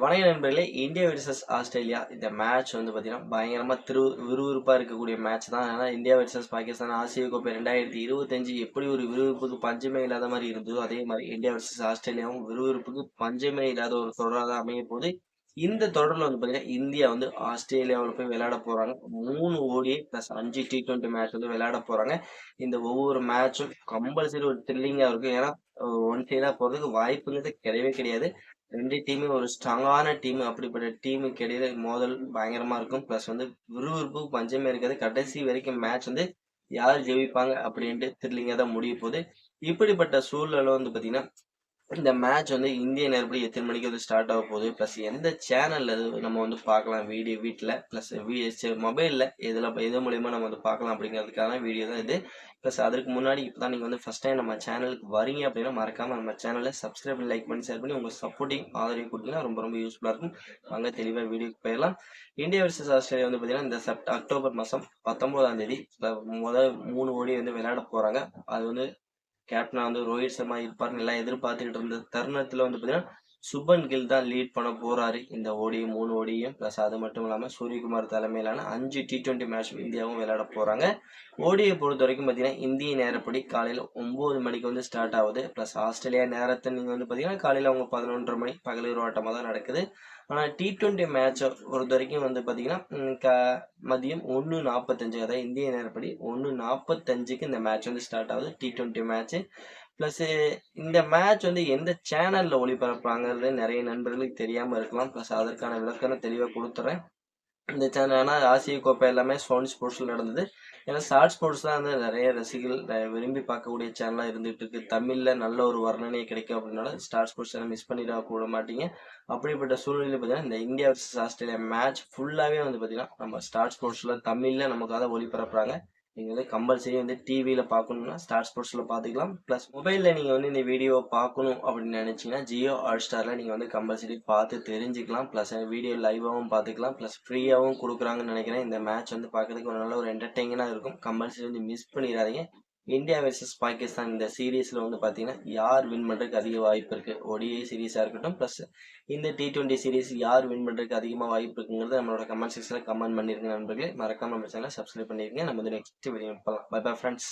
வணக்க நண்பர்களே India versus Australia. இந்த மேட்ச் வந்து பார்த்தீங்கன்னா பயங்கரமாக திரு விறுவிறுப்பாக இருக்கக்கூடிய மேட்ச் தான். ஏன்னா இந்தியா வெர்சஸ் பாகிஸ்தான் ஆசிய கோப்பை ரெண்டாயிரத்தி இருபத்தஞ்சு எப்படி ஒரு விறுவிறுப்புக்கு பஞ்சமே இல்லாத மாதிரி இருந்ததோ அதே மாதிரி இந்தியா வெர்சஸ் ஆஸ்திரேலியாவும் விறுவிறுப்புக்கு பஞ்சமே இல்லாத ஒரு தொடராக தான் அமைய போது இந்த தொடரில் வந்து பார்த்தீங்கன்னா இந்தியா வந்து ஆஸ்திரேலியாவில் போய் விளையாட போகிறாங்க மூணு ஓடிஐ ப்ளஸ் அஞ்சு டி ட்வெண்ட்டி மேட்ச் வந்து விளையாட போகிறாங்க இந்த ஒவ்வொரு மேட்சும் கம்பல்சரி ஒரு த்ரில்லிங்காக இருக்கும். ஏன்னா ஒன் சைடாக போகிறதுக்கு வாய்ப்புங்கிறது கிடையவே கிடையாது. ரெண்டு டீமே ஒரு ஸ்ட்ராங்கான டீம் அப்படிப்பட்ட டீமுக்கு இடையில மோதல் பயங்கரமா இருக்கும். ப்ளஸ் வந்து விறுவிறுப்பு பஞ்சமே இருக்காது. கடைசி வரைக்கும் மேட்ச் வந்து யார் ஜெயிப்பாங்க அப்படின்ட்டு த்ரில்லிங்காக தான் முடிய போகுது. இப்படிப்பட்ட சூழ்நிலை வந்து பார்த்தீங்கன்னா இந்த மேட்ச் வந்து இந்திய நேரப்படி எத்தனை மணிக்கு வந்து ஸ்டார்ட் ஆக போகுது? ப்ளஸ் எந்த சேனலில் நம்ம வந்து பார்க்கலாம்? வீடியோ வீட்டில் ப்ளஸ் மொபைலில் இதில் எது மூலயமா நம்ம வந்து பார்க்கலாம் அப்படிங்கிறதுக்கான வீடியோ தான் இது. ப்ளஸ் அதற்கு முன்னாடி இப்போ தான் நீங்கள் வந்து ஃபஸ்ட் டைம் நம்ம சேனலுக்கு வரீங்க அப்படின்னா மறக்காமல் நம்ம சேனலை சப்ஸ்கிரைப் பண்ணி லைக் பண்ணி ஷேர் பண்ணி உங்கள் சப்போர்ட்டிங் ஆதரவு கொடுத்தீங்கன்னா ரொம்ப ரொம்ப யூஸ்ஃபுல்லாக இருக்கும். வாங்க தெளிவாக வீடியோக்கு போயிடலாம். இந்தியா வர்சஸ் ஆஸ்திரேலியா வந்து பார்த்தீங்கன்னா இந்த செப்ட் அக்டோபர் மாதம் பத்தொம்போதாம் தேதி முதல் மூணு ஓடி வந்து விளையாட போகிறாங்க அது வந்து கேப்டனா வந்து ரோஹித் சர்மா இருப்பார்னு எல்லாம் எதிர்பார்த்துக்கிட்டு இருந்த தருணத்தில் வந்து பார்த்தீங்கன்னா சுபன் கில் தான் லீட் பண்ண போறாரு. இந்த ஓடியும் மூணு ஓடியும். ப்ளஸ் அது மட்டும் இல்லாமல் சூரியகுமார் தலைமையிலான அஞ்சு டி ட்வெண்ட்டி மேட்ச் இந்தியாவும் விளையாட போறாங்க. ஓடியை பொறுத்த வரைக்கும் பார்த்தீங்கன்னா இந்திய நேரப்படி காலையில் ஒம்பது மணிக்கு வந்து ஸ்டார்ட் ஆகுது. ப்ளஸ் ஆஸ்திரேலியா நேரத்தை நீங்கள் வந்து பார்த்தீங்கன்னா காலையில் அவங்க பதினொன்றரை மணி பகலூர் ஆட்டமாக தான் நடக்குது. ஆனால் டி ட்வெண்ட்டி மேட்சை பொறுத்த வரைக்கும் வந்து பார்த்தீங்கன்னா க மதியம் ஒன்று நாற்பத்தஞ்சு அதாவது இந்திய நேரப்படி ஒன்று நாற்பத்தஞ்சுக்கு இந்த மேட்ச் வந்து ஸ்டார்ட் ஆகுது. டி ட்வெண்ட்டி மேட்ச்சு ப்ளஸ்ஸு இந்த மேட்ச் வந்து எந்த சேனலில் ஒளிபரப்புறாங்கிறது நிறைய நண்பர்களுக்கு தெரியாமல் இருக்கலாம். ப்ளஸ் அதற்கான விளக்கம் தெளிவாக கொடுத்துறேன். இந்த சேனல் ஆனால் ஆசிய கோப்பை எல்லாமே சோனி ஸ்போர்ட்ஸில் நடந்தது. ஏன்னா ஷார்ட் ஸ்போர்ட்ஸ் தான் வந்து நிறைய ரசிகர்கள் விரும்பி பார்க்கக்கூடிய சேனலாக இருந்துகிட்டு இருக்கு. தமிழில் நல்ல ஒரு வர்ணனை கிடைக்கும் அப்படின்னால ஸ்டார் ஸ்போர்ட்ஸ் எல்லாம் மிஸ் பண்ணிட கூட மாட்டீங்க. அப்படிப்பட்ட சூழ்நிலையில் பார்த்தீங்கன்னா இந்த இந்தியா வர்சஸ் ஆஸ்திரேலியா மேட்ச் ஃபுல்லாகவே வந்து பார்த்தீங்கன்னா நம்ம ஸ்டார் ஸ்போர்ட்ஸில் தமிழில் நமக்காக ஒளிபரப்புறாங்க. நீங்கள் வந்து கம்பல்சரி வந்து டிவியில் பார்க்கணுன்னா ஸ்டார் ஸ்போர்ட்ஸில் பார்த்துக்கலாம். ப்ளஸ் மொபைலில் நீங்கள் வந்து இந்த வீடியோ பார்க்கணும் அப்படின்னு நினச்சிங்கன்னா ஜியோ ஹாட் ஸ்டாரில் நீங்கள் வந்து கம்பல்சரி பார்த்து தெரிஞ்சுக்கலாம். ப்ளஸ் வீடியோ லைவாகவும் பார்த்துக்கலாம். ப்ளஸ் ஃப்ரீயாகவும் கொடுக்குறாங்கன்னு நினைக்கிறேன். இந்த மேட்ச் வந்து பார்க்கறதுக்கு ஒரு நல்ல ஒரு என்டர்டெயினாக இருக்கும். கம்பல்சரி வந்து மிஸ் பண்ணிடாதீங்க. இந்தியா வெர்சஸ் பாகிஸ்தான் இந்த சீரீஸில் வந்து பார்த்தீங்கன்னா யார் வின் பண்ணுறதுக்கு அதிக வாய்ப்பு இருக்குது ஒடிஐ சீரீஸாக இருக்கட்டும் ப்ளஸ் இந்த டி டுவெண்ட்டி சீரீஸ் யார் வின் பண்ணுறதுக்கு அதிகமாக வாய்ப்பு இருக்குங்கிறது நம்மளோட கமெண்ட் செக்ஷனில் கமெண்ட் பண்ணிருங்க நண்பர்களே. மறக்காமல் நம்ம சேனலை சப்ஸ்கிரைப் பண்ணியிருக்கேன் நம்ம வந்து நெக்ஸ்ட் வீடியோ பார்க்கலாம் பை பை ஃப்ரெண்ட்ஸ்